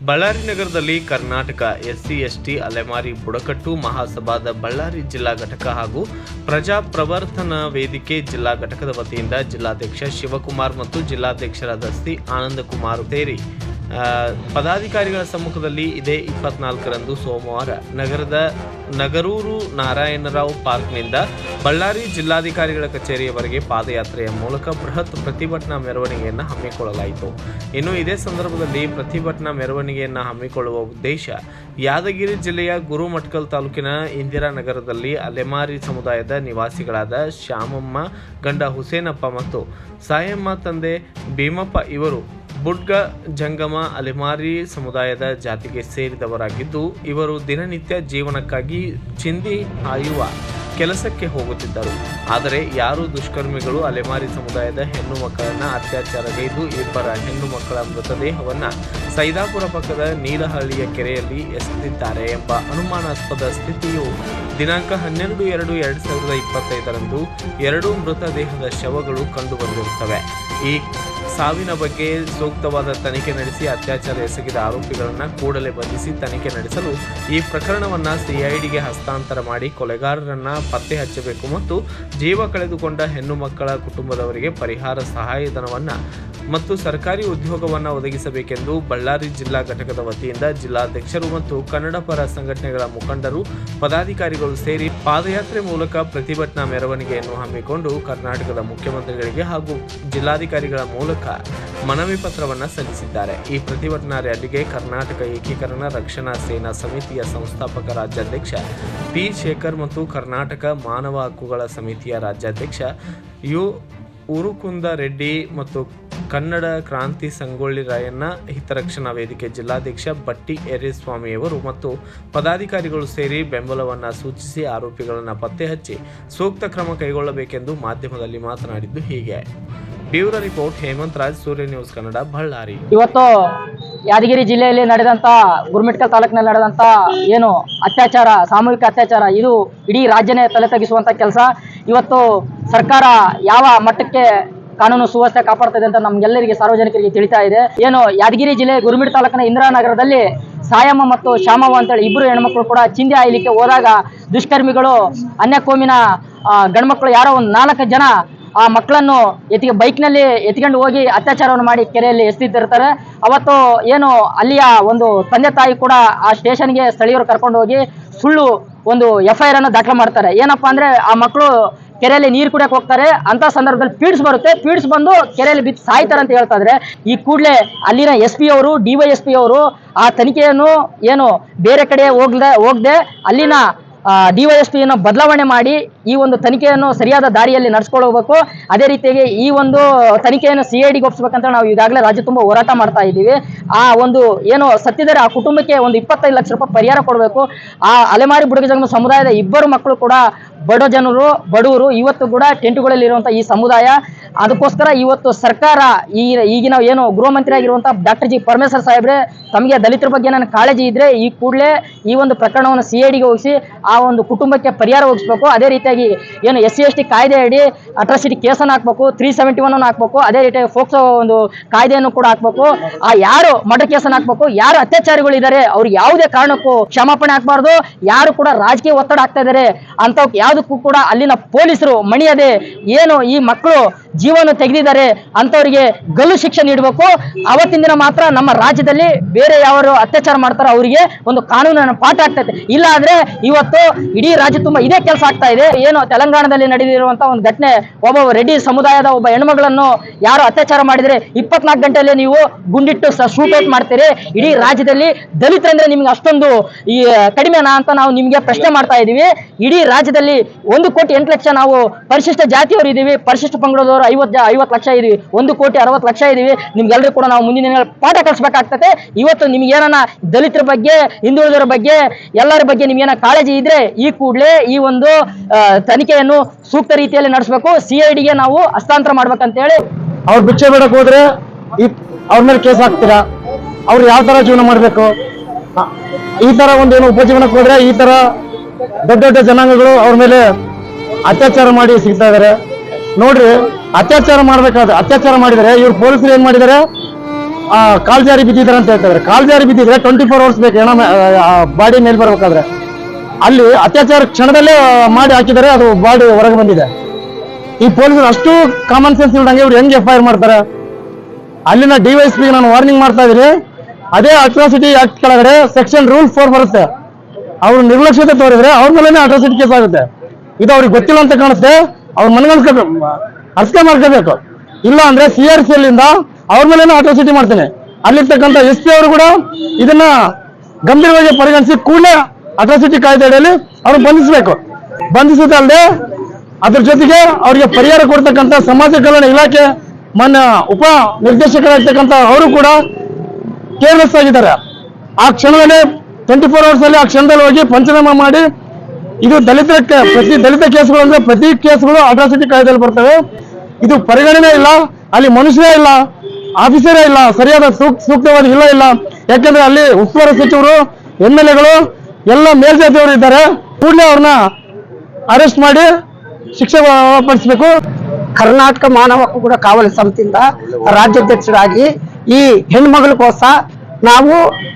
ಬಳ್ಳಾರಿ ನಗರದಲ್ಲಿ Karnataka SC, ST, ಅಲೆಮಾರಿ, ಬುಡಕಟ್ಟು ಮಹಾಸಭಾದ ಬಳ್ಳಾರಿ ಜಿಲ್ಲಾ ಘಟಕ ಹಾಗೂ ಪ್ರಜಾ ಪ್ರವರ್ತನ ವೇದಿಕೆ ಜಿಲ್ಲಾ ಘಟಕದ ವತಿಯಿಂದ ಜಿಲ್ಲಾಧ್ಯಕ್ಷ ಶಿವಕುಮಾರ್ ಮತ್ತು ಜಿಲ್ಲಾಧ್ಯಕ್ಷರಾದ ಸಿ. ಆನಂದಕುಮಾರ್ ಸೇರಿ ಪದಾಧಿಕಾರಿಗಳ ಸಮ್ಮುಖದಲ್ಲಿ ಇದೇ ಇಪ್ಪತ್ನಾಲ್ಕರಂದು ಸೋಮವಾರ ನಗರದ ನಗರೂರು ನಾರಾಯಣರಾವ್ ಪಾರ್ಕ್ನಿಂದ ಬಳ್ಳಾರಿ ಜಿಲ್ಲಾಧಿಕಾರಿಗಳ ಕಚೇರಿಯವರೆಗೆ ಪಾದಯಾತ್ರೆಯ ಮೂಲಕ ಬೃಹತ್ ಪ್ರತಿಭಟನಾ ಮೆರವಣಿಗೆಯನ್ನು ಹಮ್ಮಿಕೊಳ್ಳಲಾಯಿತು. ಇನ್ನು ಇದೇ ಸಂದರ್ಭದಲ್ಲಿ ಪ್ರತಿಭಟನಾ ಮೆರವಣಿಗೆಯನ್ನು ಹಮ್ಮಿಕೊಳ್ಳುವ ಉದ್ದೇಶ ಯಾದಗಿರಿ ಜಿಲ್ಲೆಯ ಗುರುಮಟ್ಕಲ್ ತಾಲೂಕಿನ ಇಂದಿರಾ ನಗರದಲ್ಲಿ ಅಲೆಮಾರಿ ಸಮುದಾಯದ ನಿವಾಸಿಗಳಾದ ಶ್ಯಾಮಮ್ಮ, ಗಂಡ ಹುಸೇನಪ್ಪ ಮತ್ತು ಸಾಯಮ್ಮ ತಂದೆ ಭೀಮಪ್ಪ ಇವರು ಬುಡ್ಗ, ಜಂಗಮ, ಅಲೆಮಾರಿ ಸಮುದಾಯದ ಜಾತಿಗೆ ಸೇರಿದವರಾಗಿದ್ದು, ಇವರು ದಿನನಿತ್ಯ ಜೀವನಕ್ಕಾಗಿ ಚಿಂದಿ ಹಾಯುವ ಕೆಲಸಕ್ಕೆ ಹೋಗುತ್ತಿದ್ದರು. ಆದರೆ ಯಾರು ದುಷ್ಕರ್ಮಿಗಳು ಅಲೆಮಾರಿ ಸಮುದಾಯದ ಹೆಣ್ಣು ಮಕ್ಕಳನ್ನ ಅತ್ಯಾಚಾರಗೈದು ಇಬ್ಬರ ಹೆಣ್ಣು ಮಕ್ಕಳ ಮೃತದೇಹವನ್ನು ಸೈದಾಪುರ ಪಕ್ಕದ ನೀಲಹಳ್ಳಿಯ ಕೆರೆಯಲ್ಲಿ ಎಸೆದಿದ್ದಾರೆ ಎಂಬ ಅನುಮಾನಾಸ್ಪದ ಸ್ಥಿತಿಯು ದಿನಾಂಕ ಹನ್ನೆರಡು ಎರಡು ಎರಡು ಸಾವಿರದ ಇಪ್ಪತ್ತೈದರಂದು ಎರಡೂ ಮೃತದೇಹದ ಶವಗಳು ಕಂಡುಬಂದಿರುತ್ತವೆ. ಈ ಸಾವಿನ ಬಗ್ಗೆ ಸೂಕ್ತವಾದ ತನಿಖೆ ನಡೆಸಿ ಅತ್ಯಾಚಾರ ಎಸಗಿದ ಆರೋಪಿಗಳನ್ನು ಕೂಡಲೇ ಬಂಧಿಸಿ ತನಿಖೆ ನಡೆಸಲು ಈ ಪ್ರಕರಣವನ್ನು ಸಿಐಡಿಗೆ ಹಸ್ತಾಂತರ ಮಾಡಿ ಕೊಲೆಗಾರರನ್ನು ಪತ್ತೆ ಹಚ್ಚಬೇಕು ಮತ್ತು ಜೀವ ಕಳೆದುಕೊಂಡ ಹೆಣ್ಣು ಮಕ್ಕಳ ಕುಟುಂಬದವರಿಗೆ ಪರಿಹಾರ ಸಹಾಯಧನವನ್ನು ಮತ್ತು ಸರ್ಕಾರಿ ಉದ್ಯೋಗವನ್ನು ಒದಗಿಸಬೇಕೆಂದು ಬಳ್ಳಾರಿ ಜಿಲ್ಲಾ ಘಟಕದ ವತಿಯಿಂದ ಜಿಲ್ಲಾಧ್ಯಕ್ಷರು ಮತ್ತು ಕನ್ನಡ ಪರ ಸಂಘಟನೆಗಳ ಮುಖಂಡರು, ಪದಾಧಿಕಾರಿಗಳು ಸೇರಿ ಪಾದಯಾತ್ರೆ ಮೂಲಕ ಪ್ರತಿಭಟನಾ ಮೆರವಣಿಗೆಯನ್ನು ಹಮ್ಮಿಕೊಂಡು ಕರ್ನಾಟಕದ ಮುಖ್ಯಮಂತ್ರಿಗಳಿಗೆ ಹಾಗೂ ಜಿಲ್ಲಾಧಿಕಾರಿಗಳ ಮೂಲಕ ಮನವಿ ಪತ್ರವನ್ನು ಸಲ್ಲಿಸಿದ್ದಾರೆ. ಈ ಪ್ರತಿಭಟನಾ ರ್ಯಾಲಿಗೆ ಕರ್ನಾಟಕ ಏಕೀಕರಣ ರಕ್ಷಣಾ ಸೇನಾ ಸಮಿತಿಯ ಸಂಸ್ಥಾಪಕ ರಾಜ್ಯಾಧ್ಯಕ್ಷ ಪಿ. ಶೇಖರ್ ಮತ್ತು ಕರ್ನಾಟಕ ಮಾನವ ಹಕ್ಕುಗಳ ಸಮಿತಿಯ ರಾಜ್ಯಾಧ್ಯಕ್ಷ ಯು. ಉರುಕುಂದ ರೆಡ್ಡಿ ಮತ್ತು ಕನ್ನಡ ಕ್ರಾಂತಿ ಸಂಗೊಳ್ಳಿ ರಾಯಣ್ಣ, ಹಿತರಕ್ಷಣಾ ವೇದಿಕೆ ಜಿಲ್ಲಾಧ್ಯಕ್ಷ ಬಟ್ಟಿ ಎರೇಸ್ವಾಮಿಯವರು ಮತ್ತು ಪದಾಧಿಕಾರಿಗಳು ಸೇರಿ ಬೆಂಬಲವನ್ನು ಸೂಚಿಸಿ ಆರೋಪಿಗಳನ್ನು ಪತ್ತೆ ಹಚ್ಚಿ ಸೂಕ್ತ ಕ್ರಮ ಕೈಗೊಳ್ಳಬೇಕೆಂದು ಮಾಧ್ಯಮದಲ್ಲಿ ಮಾತನಾಡಿದ್ದು ಹೀಗೆ. Bureau report, Hemanth Raj, Surya news Kannada, Ballari. ಇವತ್ತು ಯಾದಗಿರಿ ಜಿಲ್ಲೆಯಲ್ಲಿ ನಡೆದಂತ ಗುರುಮಿಟ್ಕಲ್ ತಾಲೂಕಿನಲ್ಲಿ ನಡೆದಂತ ಏನು ಅತ್ಯಾಚಾರ, ಸಾಮೂಹಿಕ ಅತ್ಯಾಚಾರ, ಇದು ಇಡೀ ರಾಜ್ಯನೇ ತಲೆ ತಗ್ಗಿಸುವಂತ ಕೆಲಸ. ಇವತ್ತು ಸರ್ಕಾರ ಯಾವ ಮಟ್ಟಕ್ಕೆ ಕಾನೂನು ಸುವ್ಯವಸ್ಥೆ ಕಾಪಾಡ್ತದೆ ಅಂತ ನಮ್ಗೆಲ್ಲರಿಗೆ ಸಾರ್ವಜನಿಕರಿಗೆ ತಿಳಿತಾ ಇದೆ. ಏನು ಯಾದಗಿರಿ ಜಿಲ್ಲೆ ಗುರುಮಿಡ್ ತಾಲೂಕಿನ ಇಂದಿರಾನಗರದಲ್ಲಿ ಸಾಯಮ್ಮ ಮತ್ತು ಶ್ಯಾಮವ್ವ ಅಂತೇಳಿ ಇಬ್ಬರು ಹೆಣ್ಮಕ್ಳು ಕೂಡ ಚಿಂದಿ ಆಯ್ಲಿಕ್ಕೆ ಹೋದಾಗ ದುಷ್ಕರ್ಮಿಗಳು, ಅನ್ಯಕೋಮಿನ ಗಂಡ್ಮಕ್ಳು ಯಾರೋ ಒಂದು ನಾಲ್ಕು ಜನ ಆ ಮಕ್ಕಳನ್ನು ಎತ್ತಿಗೆ ಬೈಕ್ನಲ್ಲಿ ಎತ್ಕೊಂಡು ಹೋಗಿ ಅತ್ಯಾಚಾರವನ್ನು ಮಾಡಿ ಕೆರೆಯಲ್ಲಿ ಎಸ್ತಿದ್ದಿರ್ತಾರೆ ಅವತ್ತು ಏನು ಅಲ್ಲಿಯ ಒಂದು ತಂದೆ ತಾಯಿ ಕೂಡ ಆ ಸ್ಟೇಷನ್ಗೆ ಸ್ಥಳೀಯರು ಕರ್ಕೊಂಡು ಹೋಗಿ ಸುಳ್ಳು ಒಂದು ಎಫ್ ಐ ಆರ್ ಅನ್ನು ದಾಖಲೆ ಮಾಡ್ತಾರೆ. ಏನಪ್ಪಾ ಅಂದ್ರೆ ಆ ಮಕ್ಕಳು ಕೆರೆಯಲ್ಲಿ ನೀರು ಕುಡಿಯಕ್ಕೆ ಹೋಗ್ತಾರೆ ಅಂತ ಸಂದರ್ಭದಲ್ಲಿ ಪೀಡ್ಸ್ ಬರುತ್ತೆ. ಪೀಡ್ಸ್ ಬಂದು ಕೆರೆಯಲ್ಲಿ ಬಿದ್ದು ಸಾಯ್ತಾರೆ ಅಂತ ಹೇಳ್ತಾ ಇದ್ರೆ, ಈ ಕೂಡಲೇ ಅಲ್ಲಿನ ಎಸ್ ಪಿ ಅವರು ಡಿ ವೈ ಎಸ್ ಪಿ ಅವರು ಆ ತನಿಖೆಯನ್ನು ಏನು ಬೇರೆ ಕಡೆ ಹೋಗ್ದೆ, ಹೋಗದೆ ಅಲ್ಲಿನ ಡಿವೈ ಎಸ್ ಪಿಯನ್ನು ಬದಲಾವಣೆ ಮಾಡಿ ಈ ಒಂದು ತನಿಖೆಯನ್ನು ಸರಿಯಾದ ದಾರಿಯಲ್ಲಿ ನಡೆಸ್ಕೊಳ್ಬೇಕು ಅದೇ ರೀತಿಯಾಗಿ ಈ ಒಂದು ತನಿಖೆಯನ್ನು ಸಿ ಐ ಡಿಗೆ ಒಪ್ಪಿಸ್ಬೇಕಂತ ನಾವು ಈಗಾಗಲೇ ರಾಜ್ಯ ತುಂಬ ಹೋರಾಟ ಮಾಡ್ತಾ ಇದ್ದೀವಿ. ಆ ಒಂದು ಏನು ಸತ್ತಿದರೆ ಆ ಕುಟುಂಬಕ್ಕೆ ಒಂದು ಇಪ್ಪತ್ತೈದು ಲಕ್ಷ ರೂಪಾಯಿ ಪರಿಹಾರ ಕೊಡಬೇಕು. ಆ ಅಲೆಮಾರಿ ಬುಡಗ ಜಂಗಮ ಸಮುದಾಯದ ಇಬ್ಬರು ಮಕ್ಕಳು ಕೂಡ ಬಡ ಜನರು ಬಡವರು ಇವತ್ತು ಕೂಡ ಟೆಂಟುಗಳಲ್ಲಿ ಇರುವಂತ ಈ ಸಮುದಾಯ. ಅದಕ್ಕೋಸ್ಕರ ಇವತ್ತು ಸರ್ಕಾರ ಈ ಈಗಿನ ಏನು ಗೃಹ ಮಂತ್ರಿ ಡಾಕ್ಟರ್ ಜಿ ಪರಮೇಶ್ವರ್ ಸಾಹೇಬ್ರೆ ತಮಗೆ ದಲಿತರ ಬಗ್ಗೆ ನನ್ನ ಕಾಳಜಿ ಇದ್ರೆ ಈ ಕೂಡಲೇ ಈ ಒಂದು ಪ್ರಕರಣವನ್ನು ಸಿ ಐ ಡಿಗೆ ಹೋಗಿಸಿ ಆ ಒಂದು ಕುಟುಂಬಕ್ಕೆ ಪರಿಹಾರ ಒದಗಿಸ್ಬೇಕು. ಅದೇ ರೀತಿಯಾಗಿ ಏನು ಎಸ್ ಸಿ, ಎಸ್ ಟಿ ಕಾಯ್ದೆ ಅಡಿ ಅಟ್ರಾಸಿಟಿ ಕೇಸನ್ನು ಹಾಕ್ಬೇಕು ತ್ರೀ ಸೆವೆಂಟಿ ಒನ್ ಹಾಕ್ಬೇಕು, ಅದೇ ರೀತಿಯಾಗಿ ಫೋಕ್ಸೋ ಒಂದು ಕಾಯ್ದೆಯನ್ನು ಕೂಡ ಹಾಕ್ಬೇಕು. ಆ ಯಾರು ಮರ್ಡರ್ ಕೇಸನ್ನು ಹಾಕ್ಬೇಕು, ಯಾರು ಅತ್ಯಾಚಾರಿಗಳಿದ್ದಾರೆ ಅವ್ರು ಯಾವುದೇ ಕಾರಣಕ್ಕೂ ಕ್ಷಮಾಪಣೆ ಹಾಕಬಾರ್ದು, ಯಾರು ಕೂಡ ರಾಜಕೀಯ ಒತ್ತಡ ಆಗ್ತಾ ಇದ್ದಾರೆ ಅಂತವ್ ಯಾವುದಕ್ಕೂ ಕೂಡ ಅಲ್ಲಿನ ಪೊಲೀಸರು ಮಣಿಯದೆ ಏನು ಈ ಮಕ್ಕಳು ಜೀವನ ತೆಗೆದಿದ್ದಾರೆ ಅಂತವರಿಗೆ ಗಲ್ಲು ಶಿಕ್ಷೆ ನೀಡಬೇಕು. ಅವತ್ತಿನ ದಿನ ಮಾತ್ರ ನಮ್ಮ ರಾಜ್ಯದಲ್ಲಿ ಬೇರೆ ಯಾರು ಅತ್ಯಾಚಾರ ಮಾಡ್ತಾರೋ ಅವರಿಗೆ ಒಂದು ಕಾನೂನಿನ ಪಾಠ ಆಗ್ತೈತೆ. ಇಲ್ಲ ಆದ್ರೆ ಇವತ್ತು ಇಡೀ ರಾಜ್ಯ ತುಂಬಾ ಇದೇ ಕೆಲಸ ಆಗ್ತಾ ಇದೆ. ಏನು ತೆಲಂಗಾಣದಲ್ಲಿ ನಡೆದಿರುವಂತ ಒಂದು ಘಟನೆ, ಒಬ್ಬ ರೆಡ್ಡಿ ಸಮುದಾಯದ ಒಬ್ಬ ಹೆಣ್ಮಗಳನ್ನು ಯಾರು ಅತ್ಯಾಚಾರ ಮಾಡಿದ್ರೆ ಇಪ್ಪತ್ನಾಲ್ಕು ಗಂಟೆಯಲ್ಲಿ ನೀವು ಗುಂಡಿಟ್ಟು ಔಟ್ ಮಾಡ್ತೀರಿ. ಇಡೀ ರಾಜ್ಯದಲ್ಲಿ ದಲಿತರಂದ್ರೆ ನಿಮ್ಗೆ ಅಷ್ಟೊಂದು ಈ, ಕಡಿಮೆನಾ ಅಂತ ನಾವು ನಿಮ್ಗೆ ಪ್ರಶ್ನೆ ಮಾಡ್ತಾ ಇದೀವಿ. ಇಡೀ ರಾಜ್ಯದಲ್ಲಿ ಒಂದು ಕೋಟಿ ಎಂಟು ಲಕ್ಷ ನಾವು ಪರಿಶಿಷ್ಟ ಜಾತಿಯವರು ಇದೀವಿ. ಪರಿಶಿಷ್ಟ ಪಂಗಡದವರು ಐವತ್ತು ಐವತ್ತು ಲಕ್ಷ ಇದೀವಿ. ಒಂದು ಕೋಟಿ ಅರವತ್ತು ಲಕ್ಷ ಇದೀವಿ. ನಿಮ್ಗೆಲ್ಲರೂ ಕೂಡ ನಾವು ಮುಂದಿನ ದಿನಗಳ ಪಾಠ ಕಲಿಸ್ಬೇಕಾಗ್ತದೆ ಇವತ್ತು ನಿಮ್ಗೆ ಏನಾನ ದಲಿತರ ಬಗ್ಗೆ, ಹಿಂದುಳಿದವರ ಬಗ್ಗೆ, ಎಲ್ಲರ ಬಗ್ಗೆ ನಿಮ್ಗೆ ಏನ ಕಾಳಜಿ ಇದ್ರೆ ಈ ಕೂಡಲೇ ಈ ಒಂದು ತನಿಖೆಯನ್ನು ಸೂಕ್ತ ರೀತಿಯಲ್ಲಿ ನಡೆಸಬೇಕು. ಸಿ ಐ ಡಿಗೆ ನಾವು ಹಸ್ತಾಂತರ ಮಾಡ್ಬೇಕಂತೇಳಿ. ಅವ್ರು ಭಿಕ್ಷೆ ಬೇಡಕ್ಕೆ ಹೋದ್ರೆ ಅವ್ರ ಮೇಲೆ ಕೇಸ್ ಹಾಕ್ತೀರಾ? ಅವ್ರು ಯಾವ ತರ ಜೀವನ ಮಾಡ್ಬೇಕು? ಈ ತರ ಒಂದು ಏನು ಉಪಜೀವನಕ್ಕೆ ಹೋದ್ರೆ ಈ ತರ ದೊಡ್ಡ ದೊಡ್ಡ ಜನಾಂಗಗಳು ಅವ್ರ ಮೇಲೆ ಅತ್ಯಾಚಾರ ಮಾಡಿ ಸಿಗ್ತಾ ಇದಾರೆ. ನೋಡ್ರಿ ಅತ್ಯಾಚಾರ ಮಾಡ್ಬೇಕಾದ್ರೆ ಅತ್ಯಾಚಾರ ಮಾಡಿದರೆ ಇವ್ರು ಪೊಲೀಸರು ಏನ್ ಮಾಡಿದ್ದಾರೆ? ಆ, ಕಾಲ್ ಜಾರಿ ಬಿದ್ದಿದ್ದಾರೆ ಅಂತ ಹೇಳ್ತಾರೆ ಕಾಲ್ ಜಾರಿ ಬಿದ್ದಿದ್ರೆ ಟ್ವೆಂಟಿ ಫೋರ್ ಅವರ್ಸ್ ಬೇಕು ಹೆಣ ಬಾಡಿ ಮೇಲೆ ಬರ್ಬೇಕಾದ್ರೆ. ಅಲ್ಲಿ ಅತ್ಯಾಚಾರ ಕ್ಷಣದಲ್ಲೇ ಮಾಡಿ ಹಾಕಿದರೆ ಅದು ಬಾಡಿ ಹೊರಗೆ ಬಂದಿದೆ. ಈ ಪೊಲೀಸರು ಅಷ್ಟು ಕಾಮನ್ ಸೆನ್ಸ್ ಇಲ್ದಂಗೆ ಇವ್ರು ಹೆಂಗೆ ಎಫ್ ಐ ಆರ್ ಮಾಡ್ತಾರೆ? ಅಲ್ಲಿನ ಡಿವೈಸ್ ಪಿ ನಾನು ವಾರ್ನಿಂಗ್ ಮಾಡ್ತಾ ಇದ್ದೀನಿ. ಅದೇ ಅಟ್ರಾಸಿಟಿ ಆಕ್ಟ್ ಕೆಳಗಡೆ ಸೆಕ್ಷನ್ ರೂಲ್ ಫೋರ್ ಬರುತ್ತೆ. ಅವ್ರು ನಿರ್ಲಕ್ಷ್ಯತೆ ತೋರಿದ್ರೆ ಅವ್ರ ಮೇಲೆ ಅಟ್ರಾಸಿಟಿ ಕೇಸ್ ಆಗುತ್ತೆ. ಇದು ಅವ್ರಿಗೆ ಗೊತ್ತಿಲ್ಲ ಅಂತ ಕಾಣುತ್ತೆ ಅವ್ರ ಮನಗನ್ಸ್ಕೋಬೇಕು ಅರ್ಥ ಮಾಡ್ಕೋಬೇಕು ಇಲ್ಲ ಅಂದ್ರೆ ಸಿ ಆರ್ ಸಿ ಎಲ್ಲಿಂದ ಅವ್ರ ಮೇಲೆ ಅಟ್ರಾಸಿಟಿ ಮಾಡ್ತೇನೆ. ಅಲ್ಲಿರ್ತಕ್ಕಂಥ ಎಸ್ ಪಿ ಅವರು ಕೂಡ ಇದನ್ನ ಗಂಭೀರವಾಗಿ ಪರಿಗಣಿಸಿ ಕೂಡಲೇ ಅಟ್ರಾಸಿಟಿ ಕಾಯ್ದೆ ಅಡಿಯಲ್ಲಿ ಅವ್ರು ಬಂಧಿಸಬೇಕು ಬಂಧಿಸೋದಲ್ಲದೆ ಅದ್ರ ಜೊತೆಗೆ ಅವರಿಗೆ ಪರಿಹಾರ ಕೊಡ್ತಕ್ಕಂಥ ಸಮಾಜ ಕಲ್ಯಾಣ ಇಲಾಖೆ ಮನ್ನ ಉಪ ನಿರ್ದೇಶಕರಾಗಿರ್ತಕ್ಕಂಥ ಅವರು ಕೂಡ ಕೇರ್ಲೆಸ್ ಆಗಿದ್ದಾರೆ. ಆ ಕ್ಷಣದಲ್ಲಿ ಟ್ವೆಂಟಿ ಫೋರ್ ಅವರ್ಸ್ ಅಲ್ಲಿ ಆ ಕ್ಷಣದಲ್ಲಿ ಹೋಗಿ ಪಂಚನಾಮ ಮಾಡಿ ಇದು ದಲಿತ ಪ್ರತಿ ದಲಿತ ಕೇಸ್ಗಳು ಅಂದ್ರೆ ಪ್ರತಿ ಕೇಸ್ಗಳು ಅಟ್ರಾಸಿಟಿ ಕಾಯ್ದೆಯಲ್ಲಿ ಬರ್ತವೆ. ಇದು ಪರಿಗಣನೆ ಇಲ್ಲ. ಅಲ್ಲಿ ಮನುಷ್ಯರೇ ಇಲ್ಲ. ಆಫೀಸರೇ ಇಲ್ಲ. ಸರಿಯಾದ ಸೂಕ್ತ ಸೂಕ್ತವಾದ ಇಲ್ಲ ಇಲ್ಲ. ಯಾಕೆಂದ್ರೆ ಅಲ್ಲಿ ಉಸ್ತುವಾರಿ ಸಚಿವರು ಎಂ ಎಲ್ ಎಗಳು, ಎಲ್ಲ ಮೇಲ್ಜಾತಿಯವರು ಇದ್ದಾರೆ. ಕೂಡಲೇ ಅವ್ರನ್ನ ಅರೆಸ್ಟ್ ಮಾಡಿ ಶಿಕ್ಷೆ ಒಳಪಡಿಸಬೇಕು. ಕರ್ನಾಟಕ ಮಾನವ ಕೂಡ ಕಾವಲು ಸಮಿತಿಯಿಂದ ರಾಜ್ಯಾಧ್ಯಕ್ಷರಾಗಿ ಈ ಹೆಣ್ಮಗಳಿಗೋಸ್ಕರ ನಾವು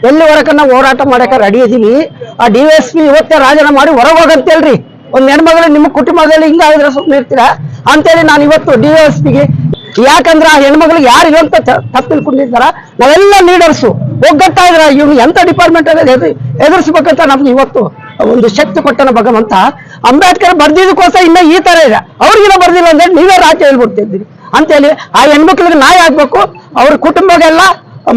ಎಲ್ಲಿವರೆಗೆ ನಾವು ಹೋರಾಟ ಮಾಡಕ್ಕೆ ರೆಡಿ ಇದೀವಿ ಆ ಡಿ ಎಸ್ ಪಿ ಇವತ್ತೇ ರಾಜೀನಾಮೆ ಮಾಡಿ ಹೊರಗೆ ಹೋಗಂತೇಳ್ರಿ. ಒಂದ್ ಹೆಣ್ಮಗಳು ನಿಮ್ಮ ಕುಟುಂಬದಲ್ಲಿ ಹಿಂಗಾದ್ರೆ ಸುಮ್ಮನೆ ಇರ್ತೀರಾ? ಅಂತೇಳಿ ನಾನು ಇವತ್ತು ಡಿ ಎಸ್ ಪಿಗೆ ಯಾಕಂದ್ರೆ ಆ ಹೆಣ್ಮಗಳಿಗೆ ಯಾರು ಅಂತ ತಪ್ಪು ತಿಳ್ಕೊಂಡಿದ್ದಾರ ನಾವೆಲ್ಲ ಲೀಡರ್ಸು ಒಗ್ಗಟ್ಟ ಇದ್ರ ಇವ್ನು ಎಂತ ಡಿಪಾರ್ಟ್ಮೆಂಟ್ ಎದುರಿಸ್ಬೇಕಂತ ನಮ್ಗೆ ಇವತ್ತು ಒಂದು ಶಕ್ತಿ ಕೊಟ್ಟನ ಭಗವಂತ. ಅಂಬೇಡ್ಕರ್ ಬರ್ದಿದ್ದಕ್ಕೋಸ್ಕರ ಇನ್ನ ಈ ತರ ಇದೆ. ಅವ್ರಿಗಿನ್ನ ಬರ್ದಿಲ್ಲ ಅಂದ್ರೆ ನೀವೇ ರಾಜ್ಯ ಹೇಳ್ಬಿಡ್ತಿದ್ದೀರಿ. ಅಂತೇಳಿ ಆ ಹೆಣ್ಮಕ್ಳಿಗೆ ನಾಯಿ ಆಗ್ಬೇಕು. ಅವ್ರ ಕುಟುಂಬಗೆಲ್ಲ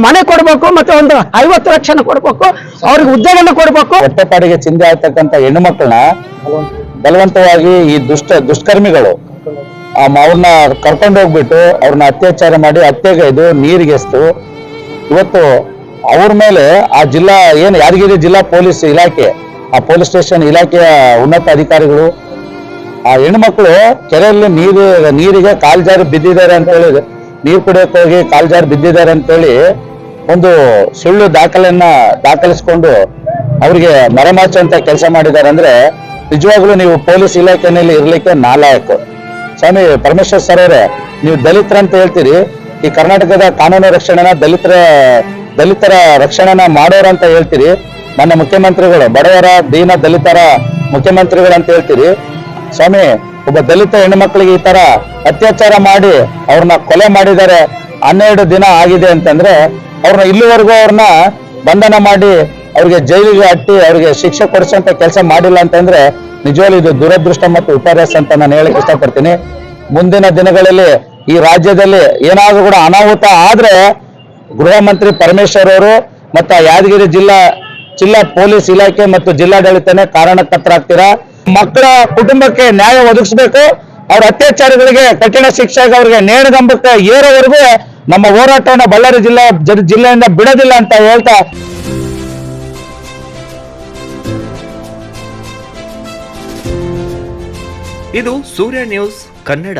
ಮನೆ ಕೊಡ್ಬೇಕು ಮತ್ತೆ ಒಂದು ಐವತ್ತು ಲಕ್ಷನ ಕೊಡ್ಬೇಕು, ಅವ್ರಿಗೆ ಉದ್ಯೋಗನ ಕೊಡ್ಬೇಕು. ಹೊಟ್ಟೆಪಾಡಿಗೆ ಚಿಂತೆ ಆಗ್ತಕ್ಕಂಥ ಹೆಣ್ಣು ಮಕ್ಕಳನ್ನ ಬಲವಂತವಾಗಿ ಈ ದುಷ್ಟ ದುಷ್ಕರ್ಮಿಗಳು, ಆ ಅವ್ರನ್ನ ಕರ್ಕೊಂಡು ಹೋಗ್ಬಿಟ್ಟು ಅವ್ರನ್ನ ಅತ್ಯಾಚಾರ ಮಾಡಿ ಹತ್ಯೆಗೈದು ನೀರಿಗೆಸ್ತು ಇವತ್ತು ಅವ್ರ ಮೇಲೆ ಆ ಜಿಲ್ಲಾ, ಏನು ಯಾದಗಿರಿ ಜಿಲ್ಲಾ ಪೊಲೀಸ್ ಇಲಾಖೆ, ಆ ಪೊಲೀಸ್ ಸ್ಟೇಷನ್ ಇಲಾಖೆಯ ಉನ್ನತ ಅಧಿಕಾರಿಗಳು, ಆ ಹೆಣ್ಮಕ್ಳು ಕೆರೆಯಲ್ಲಿ ನೀರು, ನೀರಿಗೆ ಕಾಲ್ ಜಾರಿ ಬಿದ್ದಿದ್ದಾರೆ ಅಂತ ಹೇಳಿ ನೀರು ಕುಡಿಯೋಕೆ ಹೋಗಿ ಕಾಲ್ ಜಾರಿ ಬಿದ್ದಿದ್ದಾರೆ ಅಂತೇಳಿ ಒಂದು ಸುಳ್ಳು ದಾಖಲೆಯನ್ನ ದಾಖಲಿಸಿಕೊಂಡು ಅವರಿಗೆ ಮರೆಮಾಚುವಂತ ಕೆಲಸ ಮಾಡಿದ್ದಾರೆ ಅಂದ್ರೆ ನಿಜವಾಗ್ಲೂ ನೀವು ಪೊಲೀಸ್ ಇಲಾಖೆಯಲ್ಲಿ ಇರ್ಲಿಕ್ಕೆ ನಾಲಾಯಕು. ಸ್ವಾಮಿ ಪರಮೇಶ್ವರ್ ಸರ್ ಅವರೇ, ನೀವು ದಲಿತರಂತ ಹೇಳ್ತೀರಿ. ಈ ಕರ್ನಾಟಕದ ಕಾನೂನು ರಕ್ಷಣೆನ ದಲಿತರ ದಲಿತರ ರಕ್ಷಣೆನ ಮಾಡೋರು ಅಂತ ಹೇಳ್ತೀರಿ. ನನ್ನ ಮುಖ್ಯಮಂತ್ರಿಗಳು, ಬಡವರ, ದೀನ ದಲಿತರ ಮುಖ್ಯಮಂತ್ರಿಗಳು ಅಂತ ಹೇಳ್ತೀರಿ. ಸ್ವಾಮಿ, ಒಬ್ಬ ದಲಿತ ಹೆಣ್ಮಕ್ಳಿಗೆ ಈ ತರ ಅತ್ಯಾಚಾರ ಮಾಡಿ ಅವ್ರನ್ನ ಕೊಲೆ ಮಾಡಿದ್ದಾರೆ, ಹನ್ನೆರಡು ದಿನ ಆಗಿದೆ ಅಂತಂದ್ರೆ ಅವ್ರನ್ನ ಇಲ್ಲಿವರೆಗೂ ಅವ್ರನ್ನ ಬಂಧನ ಮಾಡಿ ಅವ್ರಿಗೆ ಜೈಲಿಗೆ ಅಟ್ಟಿ ಅವ್ರಿಗೆ ಶಿಕ್ಷೆ ಕೊಡಿಸೋಂತ ಕೆಲಸ ಮಾಡಿಲ್ಲ ಅಂತಂದ್ರೆ ನಿಜವಾಗ್ಲೂ ಇದು ದುರದೃಷ್ಟ ಮತ್ತು ವಿಪರ್ಯಾಸ ಅಂತ ನಾನು ಹೇಳಕ್ ಇಷ್ಟಪಡ್ತೀನಿ. ಮುಂದಿನ ದಿನಗಳಲ್ಲಿ ಈ ರಾಜ್ಯದಲ್ಲಿ ಏನಾದ್ರೂ ಕೂಡ ಅನಾಹುತ ಆದ್ರೆ ಗೃಹ ಮಂತ್ರಿ ಪರಮೇಶ್ವರ್ ಅವರು ಮತ್ತು ಯಾದಗಿರಿ ಜಿಲ್ಲಾ ಜಿಲ್ಲಾ ಪೊಲೀಸ್ ಇಲಾಖೆ ಮತ್ತು ಜಿಲ್ಲಾಡಳಿತನೇ ಕಾರಣಕರ್ತರಾಗ್ತೀರಾ? ಮಕ್ಕಳ ಕುಟುಂಬಕ್ಕೆ ನ್ಯಾಯ ಒದಗಿಸ್ಬೇಕು. ಅವ್ರ ಅತ್ಯಾಚಾರಿಗಳಿಗೆ ಕಠಿಣ ಶಿಕ್ಷೆಗೆ ಅವ್ರಿಗೆ ನೇಣಗಂಬಕ್ಕೆ ಏರೋವರೆಗೂ ನಮ್ಮ ಹೋರಾಟವನ್ನು ಬಳ್ಳಾರಿ ಜಿಲ್ಲಾ ಜಿಲ್ಲೆಯಿಂದ ಬಿಡೋದಿಲ್ಲ ಅಂತ ಹೇಳ್ತಾ ಇದು ಸೂರ್ಯ ನ್ಯೂಸ್ ಕನ್ನಡ.